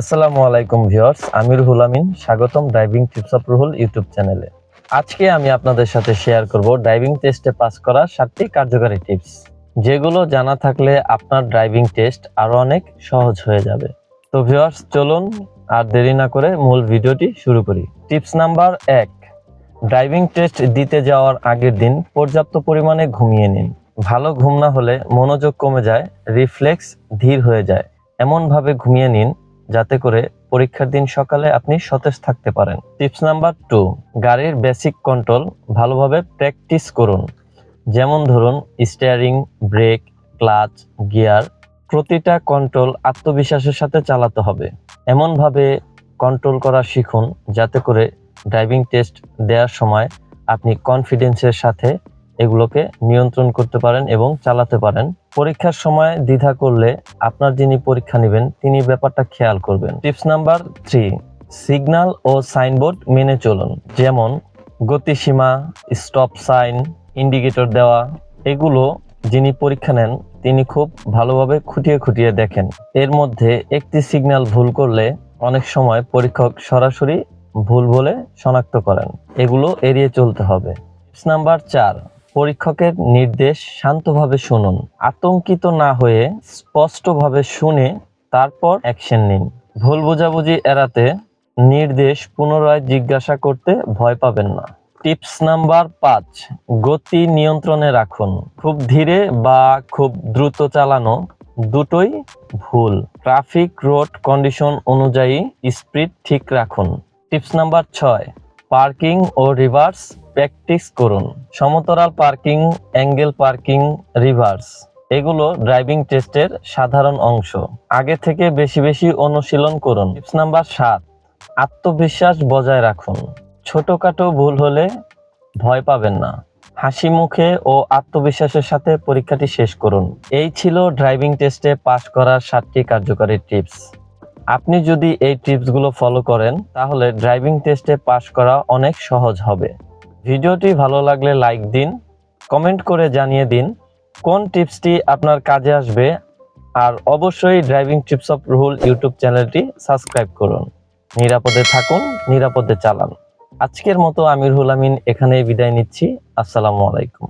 আসসালামু আলাইকুম ভিউয়ার্স, আমি রুহুল আমিন, স্বাগতম driving tips of Ruhul YouTube চ্যানেলে আজকে আমি আপনাদের সাথে শেয়ার করব ড্রাইভিং টেস্টে পাস করা সাতটি কার্যকারী টিপস যেগুলো জানা থাকলে আপনার ড্রাইভিং টেস্ট আরও অনেক সহজ হয়ে যাবে। তো ভিউয়ার্স, চলুন আর দেরি না করে মূল ভিডিওটি শুরু করি। টিপস নাম্বার এক ড্রাইভিং টেস্ট দিতে যাওয়ার আগের দিন পর্যাপ্ত পরিমাণে ঘুমিয়ে নিন। ভালো ঘুম না হলে মনোযোগ কমে যায় রিফ্লেক্স ধীর হয়ে যায়। এমনভাবে ঘুমিয়ে নিন যাতে করে পরীক্ষার দিন সকালে আপনি সতেজ থাকতে পারেন। টিপস নাম্বার টু, গাড়ির বেসিক কন্ট্রোল ভালোভাবে প্র্যাকটিস করুন। যেমন ধরুন স্টিয়ারিং ব্রেক ক্লাচ গিয়ার প্রতিটা কন্ট্রোল আত্মবিশ্বাসের সাথে চালাতে হবে। এমনভাবে কন্ট্রোল করা শিখুন, যাতে করে ড্রাইভিং টেস্ট দেওয়ার সময় আপনি কনফিডেন্সের সাথে এগুলোকে নিয়ন্ত্রণ করতে পারেন এবং চালাতে পারেন। পরীক্ষার সময় দ্বিধা করলে আপনার যিনি পরীক্ষা নেবেন, তিনি ব্যাপারটা খেয়াল করবেন। টিপস নাম্বার থ্রি সিগন্যাল ও সাইনবোর্ড মেনে চলুন। যেমন গতিসীমা, স্টপ সাইন, ইন্ডিকেটর দেওয়া, এগুলো যিনি পরীক্ষা নেন, তিনি খুব ভালোভাবে খুঁটিয়ে খুঁটিয়ে দেখেন। এর মধ্যে একটি সিগন্যাল ভুল করলে অনেক সময় পরীক্ষক সরাসরি ভুল বলে শনাক্ত করেন। এগুলো এড়িয়ে চলতে হবে। টিপস নাম্বার চার পরীক্ষকের নির্দেশ শান্তভাবে শুনুন, আতঙ্কিত না হয়ে স্পষ্টভাবে শুনে তারপর অ্যাকশন নিন। ভুল বোঝাবুঝি এড়াতে নির্দেশ পুনরায় জিজ্ঞাসা করতে ভয় পাবেন না। টিপস নাম্বার পাঁচ, গতি নিয়ন্ত্রণে রাখুন। খুব ধীরে বা খুব দ্রুত চালানো দুটোই ভুল। ট্রাফিক রোড কন্ডিশন অনুযায়ী স্পিড ঠিক রাখুন। টিপস নাম্বার ছয়, পার্কিং ও রিভার্স প্র্যাকটিস করুন। সমতরাল পার্কিং, অ্যাঙ্গেল পার্কিং, রিভার্স, এগুলো ড্রাইভিং টেস্টের সাধারণ অংশ। আগে থেকে বেশি বেশি অনুশীলন করুন। টিপস নাম্বার সাত, আত্মবিশ্বাস বজায় রাখুন। ছোটখাটো ভুল হলে ভয় পাবেন না। হাসি মুখে ও আত্মবিশ্বাসের সাথে পরীক্ষাটি শেষ করুন। এই ছিল ড্রাইভিং টেস্টে পাশ করার সাতটি কার্যকারী টিপস। আপনি যদি এই টিপসগুলো ফলো করেন, তাহলে ড্রাইভিং টেস্টে পাশ করা অনেক সহজ হবে। ভিডিওটি ভালো লাগলে লাইক দিন, কমেন্ট করে জানিয়ে দিন কোন টিপসটি আপনার কাজে আসবে আর অবশ্যই driving tips of Ruhul YouTube চ্যানেলটি সাবস্ক্রাইব করুন। নিরাপদে থাকুন, নিরাপদে চালান। আজকের মতো আমির হুল আমিন এখানেই বিদায় নিচ্ছি। আসসালামু আলাইকুম।